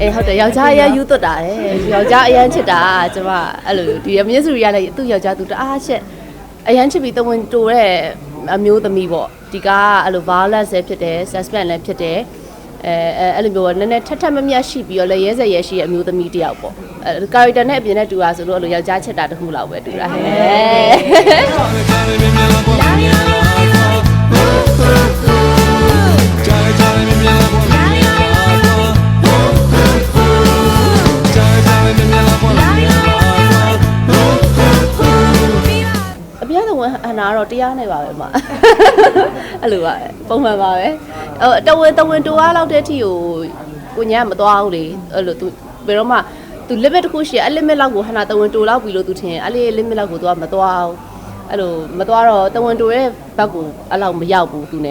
အေးဟုတ်တယ်ယောက်ျားအရင်ယူသွတ်တာလေယောက်ျားအရင်ချစ်တာကျမအဲ့လိုဒီအမြင့်စုရလည်းသူ့ယောက်ျားသူတအားရှက်အရင်ချစ်ပြီးတဝင်တိုတဲ့အမျိုးသမီးပေါ့ဒီကအဲ့လို violence လည်းဖြစ်တယ် suspense လည်းဖြစ်တယ်အဲအဲအဲ့လိုမျိုးနည်းနည်းထက်ထက်မမြတ်ရှိပြီးတော့လည်းရဲစက်ရဲရှိတဲ့အမျိုးသမီးတစ်ယောက်ပေါ့အဲ character နဲ့အပြင်နဲ့တူတာဆိုလို့အဲ့လိုယောက်ျားချစ်တာတခုလောက်ပဲတူတာဟဲ့ အပြည့်အစုံဝန်ဟန်နာတော့တရားနဲ့ပါပဲမအဲ့လိုပါပဲပုံမှန်ပါပဲဟိုတဝင်တဝင်တူအားလောက်တဲ့အထိကိုကိုညာမသွားဘူးလေအဲ့လိုသူဘယ်တော့မှသူ limit တစ်ခုရှိရအဲ့ limit လောက်ကိုဟန်နာတဝင်တူလောက်ပြီလို့သူထင်အဲ့လေး limit လောက်ကိုသူကမသွားဘူးအဲ့လိုမသွားတော့တဝင်တူရဲ့ဘက်ကိုအဲ့လောက်မရောက်ဘူးသူနဲ့